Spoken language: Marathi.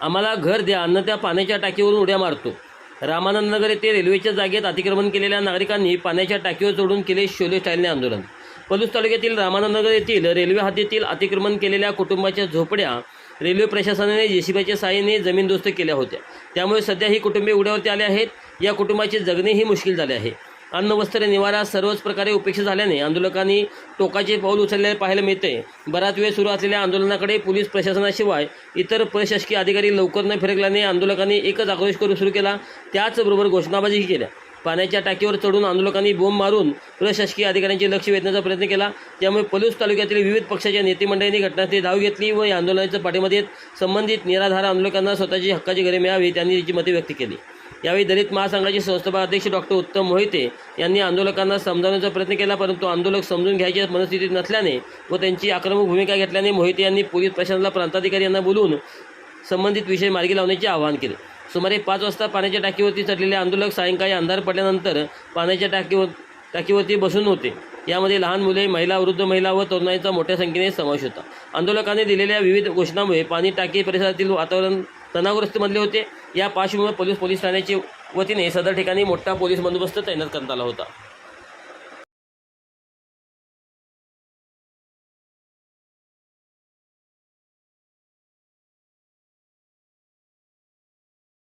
आम्हाला घर द्या अन्न त्या पाण्याच्या टाकीवरून उड्या मारतो. रामानंदनगर येथे रेल्वेच्या जागेत अतिक्रमण केलेल्या नागरिकांनी पाण्याच्या टाकीवर चढून केले शोले स्टाईलने आंदोलन. पलूस तालुक्यातील रामानंदनगर येथील रेल्वे हद्दीतील अतिक्रमण केलेल्या कुटुंबाच्या झोपड्या रेल्वे प्रशासनाने जेसीबीच्या सहाय्याने जमीनदोस्त केल्या होत्या. त्यामुळे सध्या ही कुटुंबे उड्यावरती आले आहेत. या कुटुंबाचे जगणेही मुश्किल झाले आहे. अन्न वस्त्र निवारा सर्वच प्रकारे उपेक्षा झाल्याने आंदोलकांनी टोकाचे पाऊल उचललेले पाहायला मिळते. बराच वेळ सुरू असलेल्या आंदोलनाकडे पोलीस प्रशासनाशिवाय इतर प्रशासकीय अधिकारी लवकर न फिरकल्याने आंदोलकांनी एकच आक्रोश करू सुरू केला त्याचबरोबर घोषणाबाजीही केल्या. पाण्याच्या टाकीवर चढून आंदोलकांनी बोंब मारून प्रशासकीय अधिकाऱ्यांचे लक्ष वेधण्याचा प्रयत्न केला. त्यामुळे पलूस तालुक्यातील विविध पक्षाच्या नेतेमंडळांनी घटनास्थळी धाव घेतली व या आंदोलनाच्या पाठीमध्ये संबंधित निराधार आंदोलकांना स्वतःची हक्काची घरे मिळावी त्यांनी याची मते व्यक्त केली. यावेळी दलित महासंघाचे संस्थापक अध्यक्ष डॉक्टर उत्तम मोहिते यांनी आंदोलकांना समजावण्याचा प्रयत्न केला परंतु आंदोलक समजून घ्यायच्या मनस्थितीत नसल्याने व त्यांची आक्रमक भूमिका घेतल्याने मोहिते यांनी पोलीस प्रशासनाला प्रांताधिकारी यांना बोलून संबंधित विषय मार्गी लावण्याचे आवाहन केले. सुमारे पाच वाजता पाण्याच्या टाकीवरती चढलेले आंदोलक सायंकाळी अंधार पडल्यानंतर पाण्याच्या टाकीवर टाकीवरती बसून होते. यामध्ये लहान मुले महिला वृद्ध महिला व तरुणाईचा मोठ्या संख्येने समावेश होता. आंदोलकांनी दिलेल्या विविध घोषणामुळे पाणी टाकी परिसरातील वातावरण तणावग्रस्त बनले होते. या पार्श्वभूमीवर पोलीस पोलीस ठाण्याच्या वतीने सदर ठिकाणी मोठा पोलीस बंदोबस्त तैनात करण्यात आला होता.